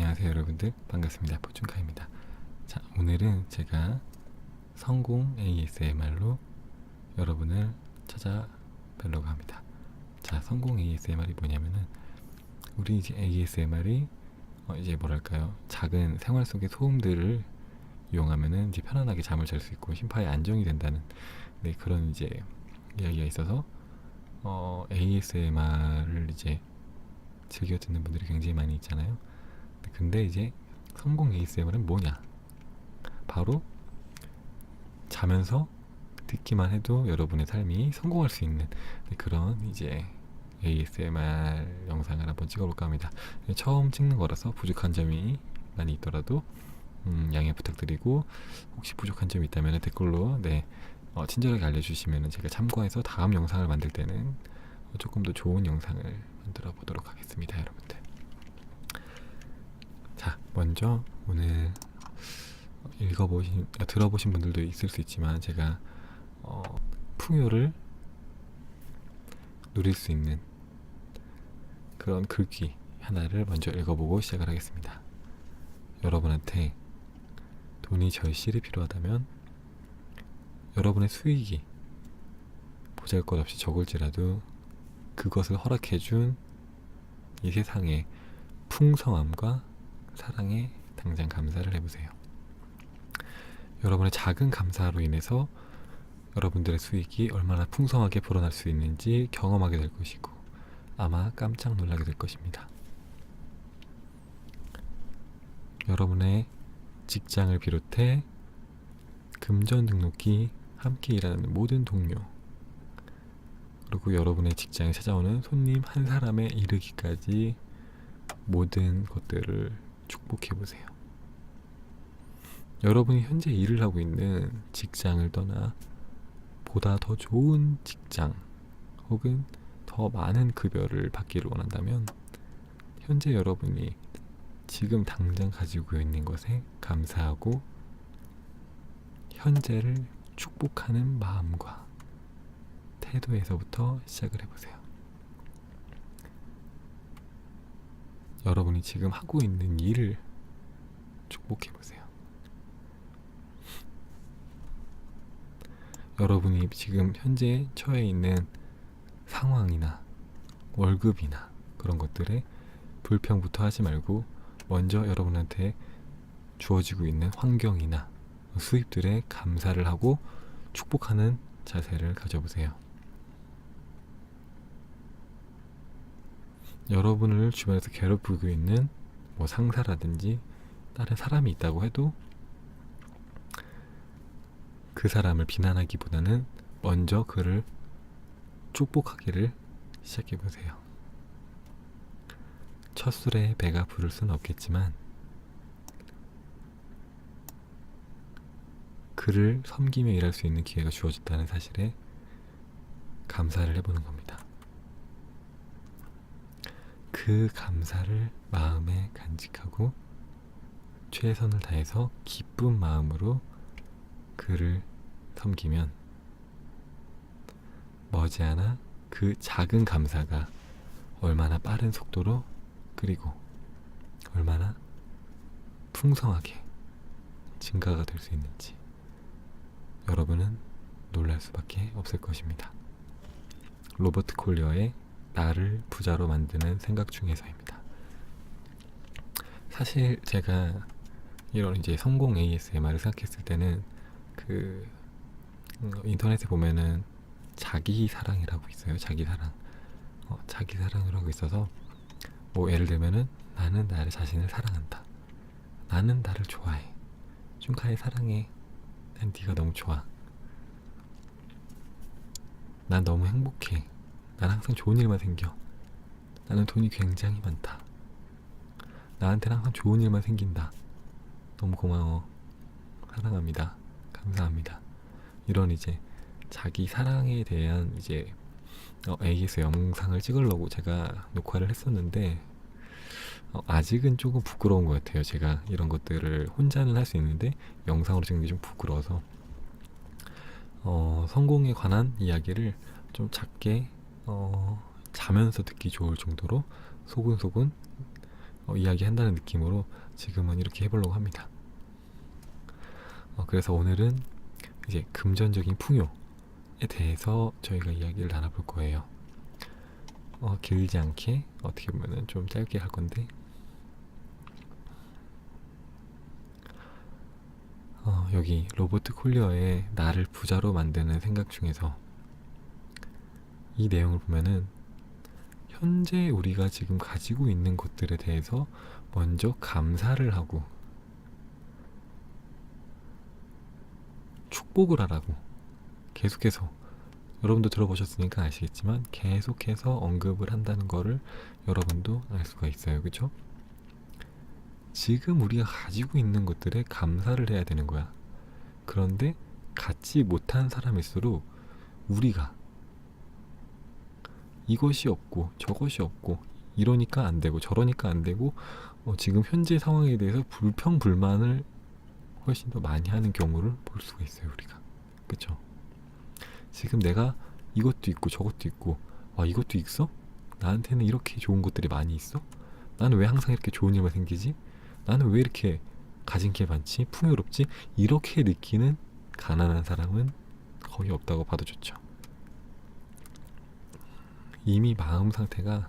안녕하세요 여러분들. 반갑습니다. 포춘카입니다. 자 오늘은 제가 성공 ASMR로 여러분을 찾아뵈려고 합니다. 자 성공 ASMR이 뭐냐면은 우리 이제 ASMR이 어 이제 뭐랄까요? 작은 생활 속의 소음들을 이용하면은 이제 편안하게 잠을 잘 수 있고 심파에 안정이 된다는 네, 그런 이제 이야기가 있어서 어, ASMR을 이제 즐겨 듣는 분들이 굉장히 많이 있잖아요. 근데 이제 성공 ASMR은 뭐냐? 바로 자면서 듣기만 해도 여러분의 삶이 성공할 수 있는 네, 그런 이제 ASMR 영상을 한번 찍어볼까 합니다. 네, 처음 찍는 거라서 부족한 점이 많이 있더라도 음, 양해 부탁드리고 혹시 부족한 점이 있다면 댓글로 네 어, 친절하게 알려주시면 제가 참고해서 다음 영상을 만들 때는 어, 조금 더 좋은 영상을 만들어 보도록 하겠습니다, 여러분들. 자, 먼저 오늘 읽어보신, 아, 들어보신 분들도 있을 수 있지만 제가 어, 풍요를 누릴 수 있는 그런 글귀 하나를 먼저 읽어보고 시작을 하겠습니다. 여러분한테 돈이 절실히 필요하다면 여러분의 수익이 보잘 것 없이 적을지라도 그것을 허락해준 이 세상의 풍성함과 사랑에 당장 감사를 해보세요. 여러분의 작은 감사로 인해서 여러분들의 수익이 얼마나 풍성하게 불어날 수 있는지 경험하게 될 것이고 아마 깜짝 놀라게 될 것입니다. 여러분의 직장을 비롯해 금전 등록기 함께 일하는 모든 동료 그리고 여러분의 직장에 찾아오는 손님 한 사람에 이르기까지 모든 것들을 축복해 보세요. 여러분이 현재 일을 하고 있는 직장을 떠나 보다 더 좋은 직장 혹은 더 많은 급여를 받기를 원한다면 현재 여러분이 지금 당장 가지고 있는 것에 감사하고 현재를 축복하는 마음과 태도에서부터 시작을 해보세요. 여러분이 지금 하고 있는 일을 축복해 보세요. 여러분이 지금 현재 처해 있는 상황이나 월급이나 그런 것들에 불평부터 하지 말고 먼저 여러분한테 주어지고 있는 환경이나 수입들에 감사를 하고 축복하는 자세를 가져보세요. 여러분을 주변에서 괴롭히고 있는 뭐 상사라든지 다른 사람이 있다고 해도 그 사람을 비난하기보다는 먼저 그를 축복하기를 시작해 보세요. 첫 술에 배가 부를 수는 없겠지만 그를 섬기며 일할 수 있는 기회가 주어졌다는 사실에 감사를 해보는 겁니다. 그 감사를 마음에 간직하고 최선을 다해서 기쁜 마음으로 그를 섬기면 머지않아 그 작은 감사가 얼마나 빠른 속도로 그리고 얼마나 풍성하게 증가가 될 수 있는지 여러분은 놀랄 수밖에 없을 것입니다. 로버트 콜리어의 나를 부자로 만드는 생각 중에서입니다. 사실 제가 이런 이제 성공 ASMR을 생각했을 때는 그 음, 인터넷에 보면은 자기 사랑이라고 있어요. 자기 사랑. 어, 자기 사랑을 하고 있어서 뭐 예를 들면은 나는 나를 자신을 사랑한다. 나는 나를 좋아해. 쭝카이 사랑해. 난 네가 너무 좋아. 난 너무 행복해. 난 항상 좋은 일만 생겨. 나는 돈이 굉장히 많다. 나한테는 항상 좋은 일만 생긴다. 너무 고마워. 사랑합니다. 감사합니다. 이런 이제 자기 사랑에 대한 이제 어, AS 영상을 찍으려고 제가 녹화를 했었는데 어, 아직은 조금 부끄러운 것 같아요. 제가 이런 것들을 혼자는 할 수 있는데 영상으로 찍는 게 좀 부끄러워서 어, 성공에 관한 이야기를 좀 작게 어, 자면서 듣기 좋을 정도로 소근소근 어, 이야기한다는 느낌으로 지금은 이렇게 해보려고 합니다. 어, 그래서 오늘은 이제 금전적인 풍요에 대해서 저희가 이야기를 나눠볼 거예요. 어, 길지 않게 어떻게 보면은 좀 짧게 할 건데 어, 여기 로버트 콜리어의 나를 부자로 만드는 생각 중에서 이 내용을 보면은 현재 우리가 지금 가지고 있는 것들에 대해서 먼저 감사를 하고 축복을 하라고 계속해서 여러분도 들어보셨으니까 아시겠지만 계속해서 언급을 한다는 거를 여러분도 알 수가 있어요. 그죠? 지금 우리가 가지고 있는 것들에 감사를 해야 되는 거야. 그런데 갖지 못한 사람일수록 우리가 이것이 없고 저것이 없고 이러니까 안 되고 저러니까 안 되고 어, 지금 현재 상황에 대해서 불평 불만을 훨씬 더 많이 하는 경우를 볼 수가 있어요 우리가. 그쵸? 지금 내가 이것도 있고 저것도 있고 와 이것도 있어? 나한테는 이렇게 좋은 것들이 많이 있어? 나는 왜 항상 이렇게 좋은 일만 생기지? 나는 왜 이렇게 가진 게 많지? 풍요롭지? 이렇게 느끼는 가난한 사람은 거의 없다고 봐도 좋죠 이미 마음 상태가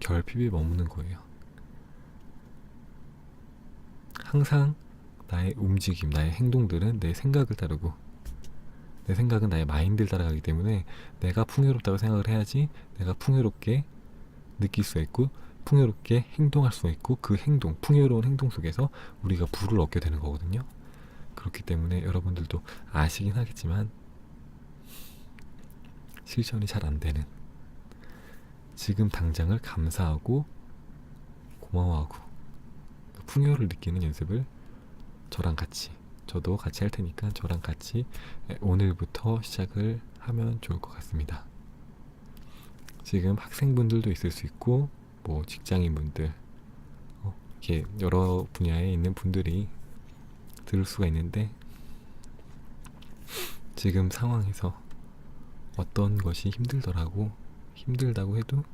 결핍에 머무는 거예요. 항상 나의 움직임, 나의 행동들은 내 생각을 따르고 내 생각은 나의 마인드를 따라가기 때문에 내가 풍요롭다고 생각을 해야지 내가 풍요롭게 느낄 수 있고 풍요롭게 행동할 수 있고 그 행동, 풍요로운 행동 속에서 우리가 부를 얻게 되는 거거든요. 그렇기 때문에 여러분들도 아시긴 하겠지만 실천이 잘 안 되는 지금 당장을 감사하고 고마워하고 풍요를 느끼는 연습을 저랑 같이 저도 같이 할 테니까 저랑 같이 오늘부터 시작을 하면 좋을 것 같습니다. 지금 학생분들도 있을 수 있고 뭐 직장인분들 어, 이렇게 여러 분야에 있는 분들이 들을 수가 있는데 지금 상황에서 어떤 것이 힘들더라고 힘들다고 해도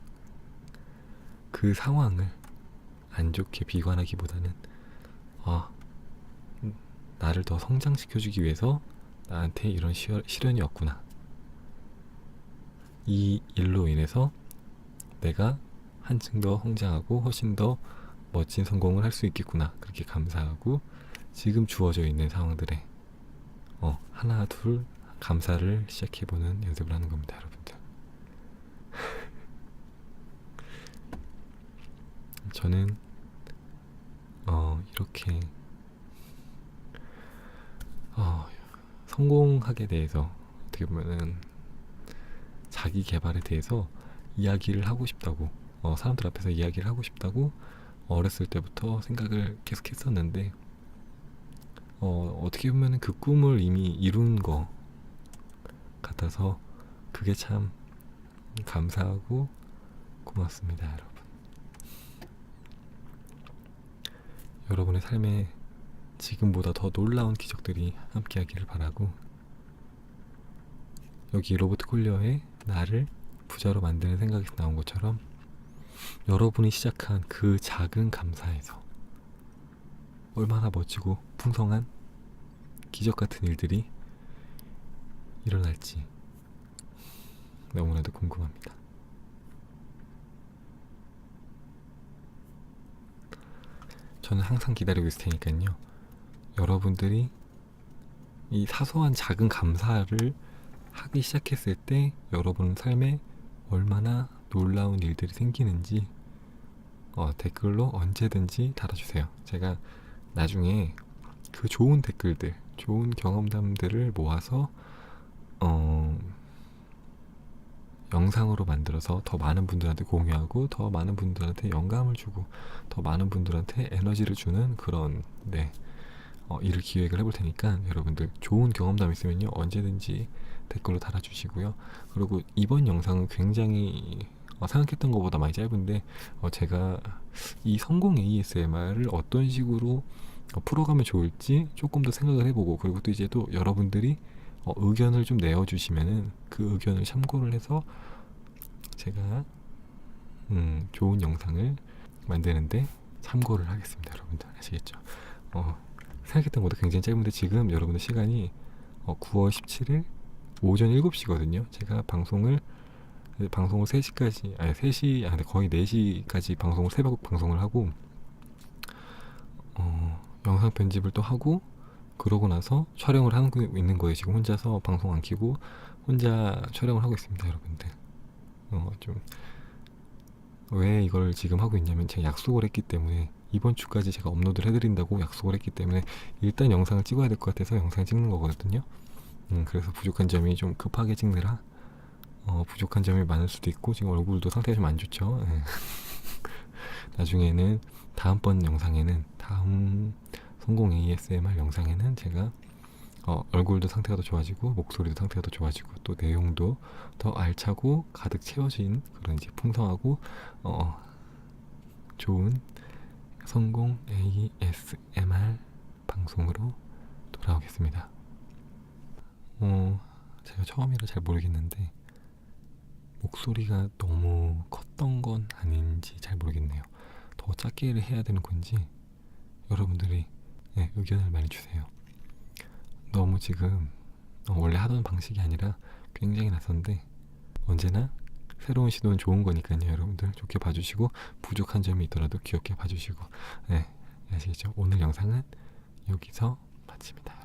그 상황을 안 좋게 비관하기보다는 아 나를 더 성장시켜주기 위해서 나한테 이런 시련, 시련이 왔구나. 이 일로 인해서 내가 한층 더 성장하고 훨씬 더 멋진 성공을 할 수 있겠구나. 그렇게 감사하고 지금 주어져 있는 상황들에 어, 하나 둘 감사를 시작해보는 연습을 하는 겁니다 여러분들 저는 어, 이렇게 어, 성공하게 대해서 어떻게 보면은 자기 개발에 대해서 이야기를 하고 싶다고 어, 사람들 앞에서 이야기를 하고 싶다고 어렸을 때부터 생각을 계속 했었는데 어, 어떻게 보면 그 꿈을 이미 이룬 거 같아서 그게 참 감사하고 고맙습니다, 여러분. 여러분의 삶에 지금보다 더 놀라운 기적들이 함께하기를 바라고 여기 로버트 콜리어의 나를 부자로 만드는 생각에서 나온 것처럼 여러분이 시작한 그 작은 감사에서 얼마나 멋지고 풍성한 기적 같은 일들이 일어날지 너무나도 궁금합니다. 저는 항상 기다리고 있을 테니까요. 여러분들이 이 사소한 작은 감사를 하기 시작했을 때 여러분 삶에 얼마나 놀라운 일들이 생기는지 어, 댓글로 언제든지 달아주세요. 제가 나중에 그 좋은 댓글들, 좋은 경험담들을 모아서 어, 영상으로 만들어서 더 많은 분들한테 공유하고 더 많은 분들한테 영감을 주고 더 많은 분들한테 에너지를 주는 그런 네 어, 일을 기획을 해볼 테니까 여러분들 좋은 경험담 있으면요 언제든지 댓글로 달아주시고요. 그리고 이번 영상은 굉장히 어, 생각했던 것보다 많이 짧은데 어, 제가 이 성공 ASMR을 어떤 식으로 어, 풀어가면 좋을지 조금 더 생각을 해보고 그리고 또 이제 또 여러분들이 어, 의견을 좀 내어주시면은 그 의견을 참고를 해서 제가 음, 좋은 영상을 만드는데 참고를 하겠습니다, 여러분들 아시겠죠? 어, 생각했던 것보다 굉장히 짧은데 지금 여러분들 시간이 어, 9월 17일 오전 7시거든요. 제가 방송을 방송을 3시까지 아니 3시 아 거의 4시까지 방송을 새벽 방송을 하고 어, 영상 편집을 또 하고 그러고 나서 촬영을 거 있는 거예요. 지금 혼자서 방송 안 키고 혼자 촬영을 하고 있습니다, 여러분들. 어, 좀 왜 이걸 지금 하고 있냐면 제가 약속을 했기 때문에 이번 주까지 제가 업로드를 해드린다고 약속을 했기 때문에 일단 영상을 찍어야 될 것 같아서 영상을 찍는 거거든요. 음, 그래서 부족한 점이 좀 급하게 찍느라 어, 부족한 점이 많을 수도 있고 지금 얼굴도 상태가 좀 안 좋죠. 예. 나중에는 다음번 영상에는 다음 성공 ASMR 영상에는 제가 어, 얼굴도 상태가 더 좋아지고 목소리도 상태가 더 좋아지고 또 내용도 더 알차고 가득 채워진 그런 이제 풍성하고 어, 좋은 성공 ASMR 방송으로 돌아오겠습니다. 어, 제가 처음이라 잘 모르겠는데 목소리가 너무 컸던 건 아닌지 잘 모르겠네요. 더 작게 해야 되는 건지 여러분들이 네, 의견을 많이 주세요. 너무 지금 어, 원래 하던 방식이 아니라 굉장히 낯선데 언제나 새로운 시도는 좋은 거니까요 여러분들. 좋게 봐주시고 부족한 점이 있더라도 귀엽게 봐주시고. 네 아시겠죠? 오늘 영상은 여기서 마칩니다